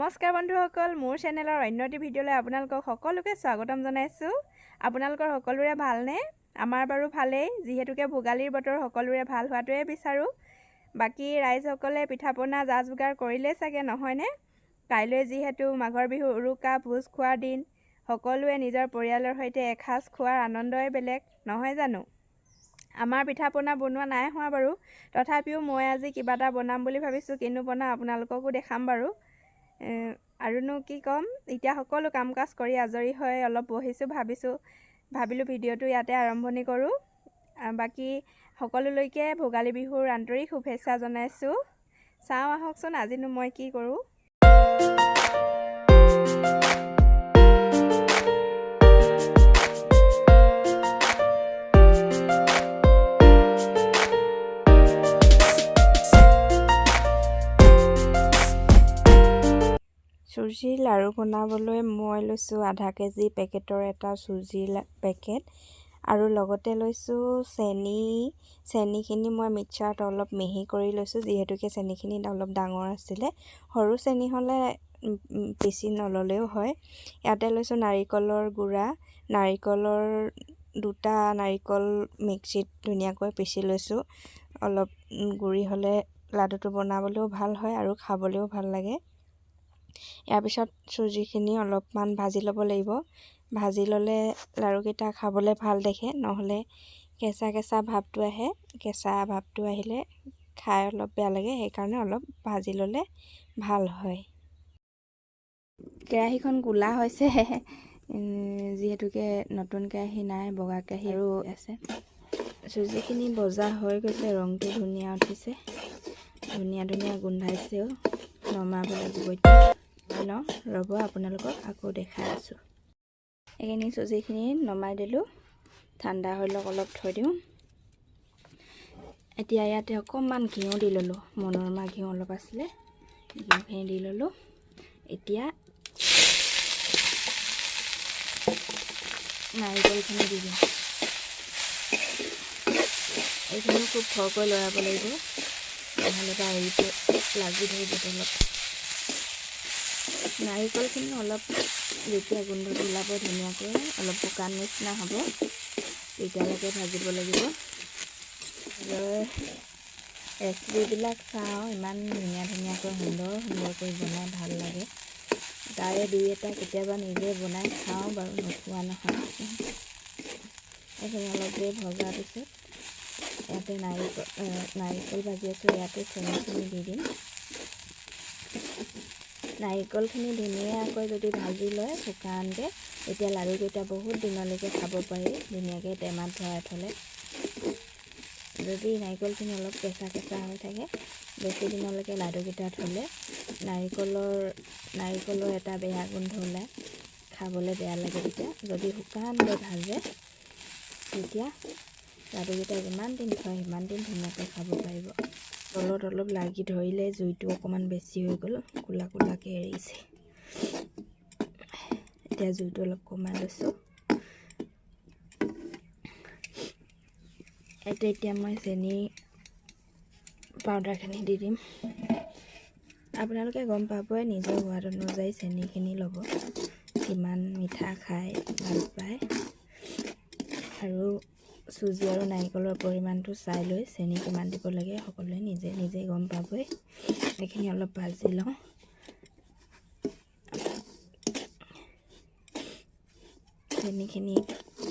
নমস্কাৰ বন্ধুসকল মোৰ চেনেলৰ অন্য এটি ভিডিঅ'লৈ আপোনালোকক সকলোকে স্বাগতম জনাইছোঁ। আপোনালোকৰ সকলোৰে ভালনে? আমাৰ বাৰু ভালেই যিহেতুকে ভোগালীৰ বতৰ সকলোৰে ভাল হোৱাটোৱে বিচাৰোঁ। বাকী ৰাইজসকলে পিঠা পনা যা যোগাৰ কৰিলেই চাগে নহয়নে? কাইলৈ যিহেতু মাঘৰ বিহু উৰুকা ভোজ খোৱাৰ দিন সকলোৱে নিজৰ পৰিয়ালৰ সৈতে এসাঁজ খোৱাৰ আনন্দই বেলেগ নহয় জানো? আমাৰ পিঠা পনা বনোৱা নাই হোৱা বাৰু। তথাপিও মই আজি কিবা এটা বনাম বুলি ভাবিছোঁ কিনো বনাওঁ আপোনালোককো দেখাম বাৰু। আৰুনো কি ক'ম? এতিয়া সকলো কাম কাজ কৰি আজৰি হৈ অলপ বহিছোঁ ভাবিছোঁ ভাবিলোঁ ভিডিঅ'টো ইয়াতে আৰম্ভণি কৰোঁ। বাকী সকলোলৈকে ভোগালী বিহুৰ আন্তৰিক শুভেচ্ছা জনাইছোঁ। চাওঁ আহকচোন আজিনো মই কি কৰোঁ? চুজিৰ লাড়ু বনাবলৈ মই লৈছোঁ আধা কেজি পেকেটৰ এটা চুজিৰ লা- পেকেট আৰু লগতে লৈছোঁ চেনি। চেনিখিনি মই মিক্সাৰত অলপ মিহি কৰি লৈছোঁ যিহেতুকে চেনিখিনি অলপ ডাঙৰ আছিলে। সৰু চেনি হ'লে পিচি নল'লেও হয়। ইয়াতে লৈছোঁ নাৰিকলৰ গুড়া। নাৰিকলৰ দুটা নাৰিকল মিক্সিত ধুনীয়াকৈ পিচি লৈছোঁ। অলপ গুড়ি হ'লে লাডুটো বনাবলৈও ভাল হয় আৰু খাবলৈও ভাল লাগে। ইয়াৰ পিছত চুজিখিনি অলপমান ভাজি ল'ব লাগিব। ভাজি ল'লে লাড়ুকেইটা খাবলৈ ভাল দেখে নহ'লে কেঁচা কেঁচা ভাৱটো আহে। কেঁচা ভাৱটো আহিলে খাই অলপ বেয়া লাগে সেইকাৰণে অলপ ভাজি ল'লে ভাল হয়। কেৰাহীখন ক'লা হৈছে। যিহেতুকে নতুন কেৰাহী নাই বগা কেৰাহী আৰু আছে। চুজিখিনি বজা হৈ গৈছে ৰংটো ধুনীয়া উঠিছে। ধুনীয়া ধুনীয়া গোন্ধাইছেও নমাব লাগিব লওঁ। ৰ'ব আপোনালোকক আকৌ দেখাই আছোঁ। এইখিনি চুজিখিনি নমাই দিলোঁ। ঠাণ্ডা হৈ লওক অলপ থৈ দিওঁ। এতিয়া ইয়াতে অকণমান ঘিউ দি ল'লোঁ। মনৰমা ঘিউ অলপ আছিলে ঘিউখিনি দি ল'লোঁ। এতিয়া নাৰিকলখিনি দি দিওঁ। এইখিনি খুব খৰকৈ লৰাব লাগিব। নহ'লে বা এৰিটো লাগি ধৰিব তলত নাৰিকলখিনি অলপ যেতিয়া গোন্ধটো ওলাব ধুনীয়াকৈ, অলপ শুকান নিচিনা হ'ব, তেতিয়ালৈকে ভাজিব লাগিব। ৰেচিপিবিলাক চাওঁ, ইমান ধুনীয়া ধুনীয়াকৈ সুন্দৰ সুন্দৰকৈ বনাই ভালো লাগে। তাৰে দুই এটা কেতিয়াবা নিজে বনাই খাওঁ বাৰু, নোখোৱা নহয়। এইখিনি অলপ দেৰি ভজাৰ পিছত ইয়াতে নাৰিকল নাৰিকল ভাজি আছোঁ, ইয়াতে চেনিখিনি দি দিম। নাৰিকলখিনি ধুনীয়াকৈ যদি ভাজি লয় শুকানকৈ তেতিয়া লাড়ুকেইটা বহুত দিনলৈকে খাব পাৰি ধুনীয়াকৈ টেমাত ভৰাই থ'লে। যদি নাৰিকলখিনি অলপ কেঁচা কেঁচা হৈ থাকে বেছি দিনলৈকে লাডুকেইটা থ'লে নাৰিকলৰ নাৰিকলৰ এটা বেয়া গোন্ধ ওলায় খাবলৈ বেয়া লাগে তেতিয়া। যদি শুকানকৈ ভাজে তেতিয়া লাডুকেইটা যিমান দিন থয় সিমান দিন ধুনীয়াকৈ খাব পাৰিব। তলত অলপ লাগি ধৰিলে জুইটো অকণমান বেছি হৈ গ'ল ক'লা ক'লাকৈ এৰিছে। এতিয়া জুইটো অলপ কমাই লৈছোঁ। এইটো এতিয়া মই চেনি পাউডাৰখিনি দি দিম। আপোনালোকে গম পাবই নিজৰ সোৱাদ অনুযায়ী চেনিখিনি ল'ব। কিমান মিঠা খাই ভাল পায়। আৰু চুজি আৰু নাৰিকলৰ পৰিমাণটো চাই লৈ চেনি কিমান দিব লাগে সকলোৱে নিজে নিজে গম পাবই। সেইখিনি অলপ ভাজি লওঁ। চেনিখিনি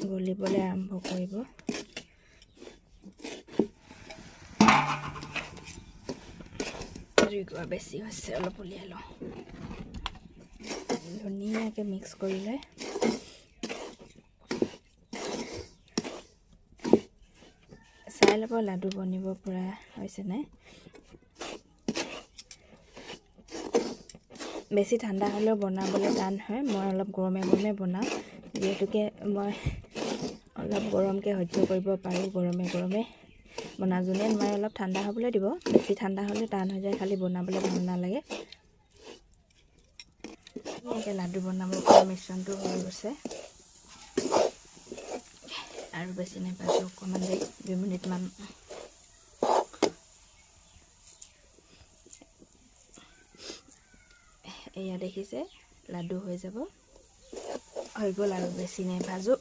গলিবলৈ আৰম্ভ কৰিব। জুইকুৰা বেছি হৈছে অলপ উলিয়াই লওঁ। ধুনীয়াকৈ মিক্স কৰি লৈ চাই ল'ব লাডু বনিব পৰা হৈছে নাই বেছি ঠাণ্ডা হ'লেও বনাবলৈ টান হয়। মই অলপ গৰমে গৰমে বনাওঁ। যিহেতুকে মই অলপ গৰমকৈ সহ্য কৰিব পাৰোঁ গৰমে গৰমে বনা যোনে নোৱাৰে অলপ ঠাণ্ডা হ'বলৈ দিব। বেছি ঠাণ্ডা হ'লে টান হৈ যায় খালি বনাবলৈ ভাল নালাগে। ধুনীয়াকৈ লাডু বনাব পৰা মিশ্ৰণটো হৈ গৈছে। বেছি নাপাইছোঁ অকণমান দেৰি দুই মিনিটমান এয়া দেখিছে লাডু হৈ যাব হৈ গ'ল আৰু বেছি নাই ভাজো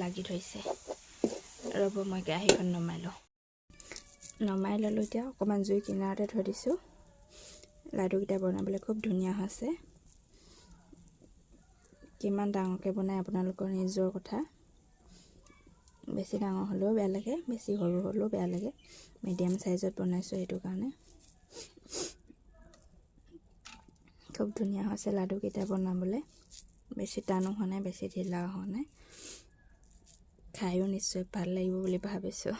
লাগি ধৰিছে ৰ'ব মই কেৰাহীখন নমাই লওঁ নমাই ল'লোঁ এতিয়া অকণমান জুই কিনাৰতে থৈ দিছোঁ লাডুকেইটা বনাবলৈ খুব ধুনীয়া হৈছে কিমান ডাঙৰকৈ বনাই আপোনালোকৰ নিজৰ কথা। বেছি ডাঙৰ হ'লেও বেয়া লাগে বেছি সৰু হ'লেও বেয়া লাগে। মিডিয়াম চাইজত বনাইছোঁ সেইটো কাৰণে। খুব ধুনীয়া হৈছে লাডুকেইটা বনাবলৈ। বেছি টানো হোৱা নাই বেছি ঢিলাও হোৱা নাই। খায়ো নিশ্চয় ভাল লাগিব বুলি ভাবিছোঁ।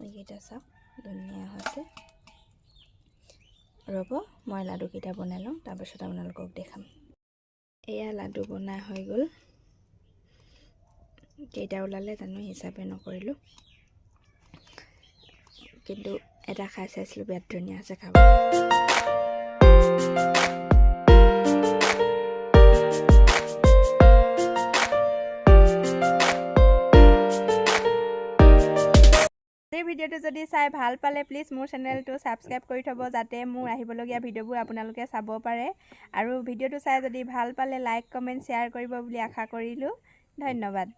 এইকেইটা চাওক ধুনীয়া হৈছে। ৰ'ব মই লাডুকেইটা বনাই লওঁ তাৰপিছত আপোনালোকক দেখাম। এয়া লাডু বনাই হৈ গ'ল। কেইটা ওলালে জানো হিচাপে নকৰিলোঁ। কিন্তু এটা খাই চাইছিলোঁ বিৰাট ধুনীয়া আছে খাব আজিৰ ভিডিঅ'টো যদি চাই ভাল পালে প্লিজ মোৰ চেনেলটো ছাবস্ক্ৰাইব কৰি থ'ব যাতে মোৰ আহিবলগীয়া ভিডিঅ'বোৰ আপোনালোকে চাব পাৰে। আৰু ভিডিঅ'টো চাই যদি ভাল পালে লাইক কমেণ্ট শ্বেয়াৰ কৰিব বুলি আশা কৰিলোঁ। ধন্যবাদ।